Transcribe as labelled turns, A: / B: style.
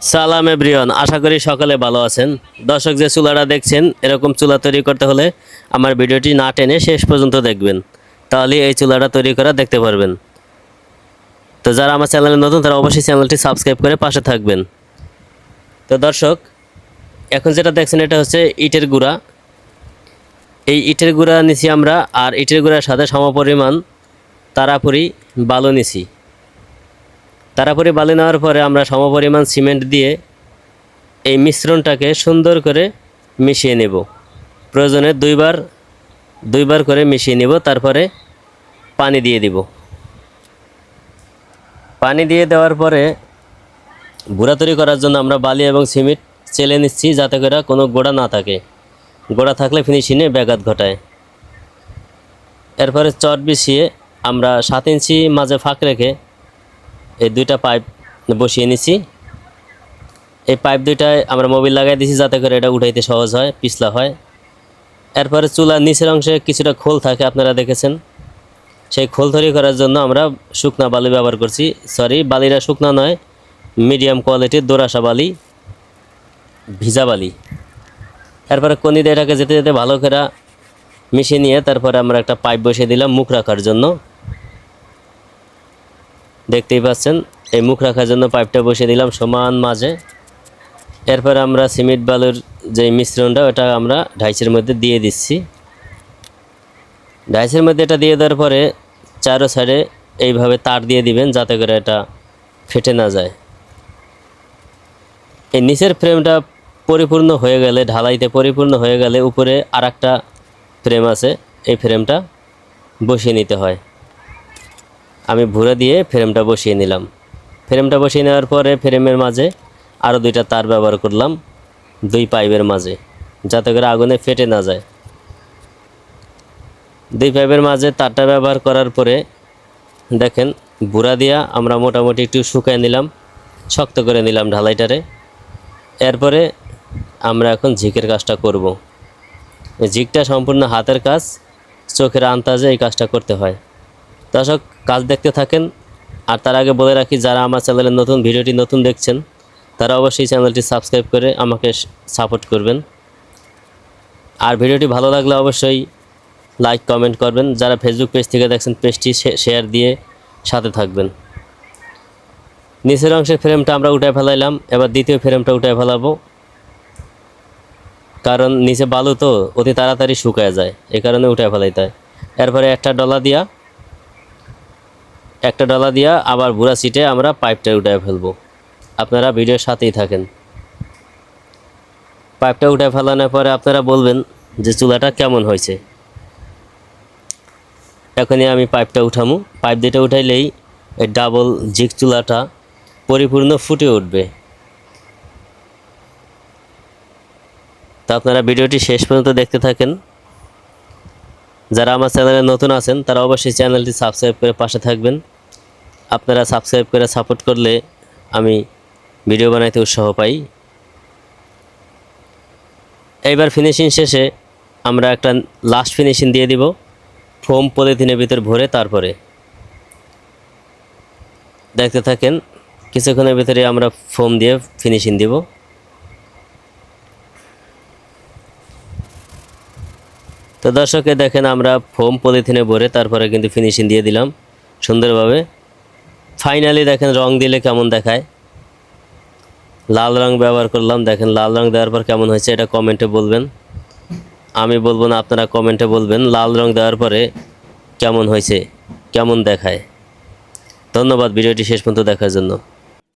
A: সালাম এভরিওয়ান, আশা করি সকলে ভালো আছেন। দর্শক যে চুলাটা দেখছেন, এরকম চুলা তৈরি করতে হলে আমার ভিডিওটি না টেনে শেষ পর্যন্ত দেখবেন। তাহলে এই চুলাটা তৈরি করা দেখতে পারবেন। তো যারা আমার চ্যানেলে নতুন, তারা অবশ্যই চ্যানেলটি সাবস্ক্রাইব করে পাশে থাকবেন। তো দর্শক, এখন যেটা দেখছেন, এটা হচ্ছে ইটের গুঁড়া। এই ইটের গুঁড়া নিছি আমরা, আর ইটের গুঁড়ার সাথে সমপরিমাণ তারাপুরি বালু নিছি। তারাপুরি বালি নেওয়ার পরে আমরা সমপরিমাণ সিমেন্ট দিয়ে এই মিশ্রণটাকে সুন্দর করে মিশিয়ে নেব। প্রয়োজনে দুইবার দুইবার করে মিশিয়ে নেব, তারপরে পানি দিয়ে দিব। পানি দিয়ে দেওয়ার পরে গুঁড়া তৈরি করার জন্য আমরা বালি এবং সিমেন্ট চেলে নিচ্ছি যাতে করে কোনো গোড়া না থাকে। গোড়া থাকলে ফিনিশিংয়ে ব্যাঘাত ঘটায়। এরপরে চট বিছিয়ে আমরা সাত ইঞ্চি মাঝে ফাঁক রেখে এই দুইটা পাইপ বসিয়ে নিছি। এই পাইপ দুইটায় আমরা মোবিল লাগাই দিছি যাতে করে এটা উঠাইতে সহজ হয়, পিছলা হয়। এরপরে চুলার নিচের অংশে কিছুটা খোল থাকে, আপনারা দেখেছেন। সেই খোল তৈরি করার জন্য আমরা শুকনা বালি ব্যবহার করছি। সরি বালিটা শুকনা নয় মিডিয়াম কোয়ালিটির দোরাসা বালি, ভিজা বালি। এরপরে কনি দিয়ে এটাকে যেতে যেতে ভালো করে মিশিয়ে নিয়ে তারপরে আমরা একটা পাইপ বসিয়ে দিলাম মুখ রাখার জন্য। দেখতেই পাচ্ছেন, এই মুখ রাখার জন্য পাইপটা বসিয়ে দিলাম সমান মাঝে। এরপর আমরা সিমেন্ট বালুর যে মিশ্রণটা, ওটা আমরা ঢাইসের মধ্যে দিয়ে দিচ্ছি। ঢাইসের মধ্যে এটা দিয়ে দেওয়ার পরে চারো সাইডে এইভাবে তার দিয়ে দিবেন যাতে করে এটা ফেটে না যায়। এই নিচের ফ্রেমটা পরিপূর্ণ হয়ে গেলে, ঢালাইতে পরিপূর্ণ হয়ে গেলে উপরে আর ফ্রেম আছে, এই ফ্রেমটা বসিয়ে নিতে হয়। আমি ভুরে দিয়ে ফ্রেমটা বসিয়ে নিলাম। ফ্রেমটা বসিয়ে নেওয়ার পরে ফ্রেমের মাঝে আরও দুইটা তার ব্যবহার করলাম দুই পাইপের মাঝে, যাতে করে আগুনে ফেটে না যায়। দুই পাইপের মাঝে তারটা ব্যবহার করার পরে দেখেন বুড়া দিয়া আমরা মোটামুটি একটু শুকায় নিলাম, শক্ত করে নিলাম ঢালাইটারে। এরপরে আমরা এখন ঝিকের কাজটা করব। ঝিকটা সম্পূর্ণ হাতের কাজ, চোখের আন্তাজে এই কাজটা করতে হয়। দর্শক, কাজ দেখতে থাকেন। আর তার আগে বলে রাখি, যারা আমার চ্যানেলে নতুন, ভিডিওটি নতুন দেখছেন, তারা অবশ্যই চ্যানেলটি সাবস্ক্রাইব করে আমাকে সাপোর্ট করবেন। আর ভিডিওটি ভালো লাগলে অবশ্যই লাইক, কমেন্ট করবেন। যারা ফেসবুক পেজ থেকে দেখছেন, পেজটি শেয়ার দিয়ে সাথে থাকবেন। নিচের অংশের ফ্রেমটা আমরা উঠে ফেলাইলাম। এবার দ্বিতীয় ফ্রেমটা উঠে ফেলাবো। কারণ নিচে বালু তো অতি তাড়াতাড়ি শুকায় যায়, এ কারণে উঠে ফেলাইতে হয়। এরপরে একটা ডলা দিয়া একটা ডলা দিয়া আবার বুড়া সিটে আমরা পাইপটা উঠায় ফেলব। আপনারা ভিডিওর সাথেই থাকেন। পাইপটা উঠে ফেলানোর পরে আপনারা বলবেন যে চুলাটা কেমন হয়েছে। এখনই আমি পাইপটা উঠামু। পাইপ দুটো উঠাইলেই এই ডাবল জিগ চুলাটা পরিপূর্ণ ফুটে উঠবে। তো আপনারা ভিডিওটি শেষ পর্যন্ত দেখতে থাকেন। যারা আমার চ্যানেলে নতুন আছেন, তারা অবশ্যই চ্যানেলটি সাবস্ক্রাইব করে পাশে থাকবেন। আপনারা সাবস্ক্রাইব করে সাপোর্ট করলে আমি ভিডিও বানাইতে উৎসাহ পাই। এইবার ফিনিশিং শেষে আমরা একটা লাস্ট ফিনিশিং দিয়ে দিব ফোম পলিথিনের ভিতর ভরে তারপরে। দেখতে থাকেন, কিছুক্ষণের ভিতরে আমরা ফোম দিয়ে ফিনিশিং দিব। তো দর্শকে দেখেন আমরা ফোম পলিথিনে ভরে তারপরে কিন্তু ফিনিশিং দিয়ে দিলাম সুন্দরভাবে। ফাইনালি দেখেন রং দিলে কেমন দেখায়? লাল রং ব্যবহার করলাম, দেখেন লাল রং দেওয়ার পর কেমন হয়েছে এটা কমেন্টে বলবেন। আমি বলব না আপনারা কমেন্টে বলবেন, লাল রং দেওয়ার পরে কেমন হয়েছে, কেমন দেখায়। ধন্যবাদ, ভিডিওটি শেষ পর্যন্ত দেখার জন্য।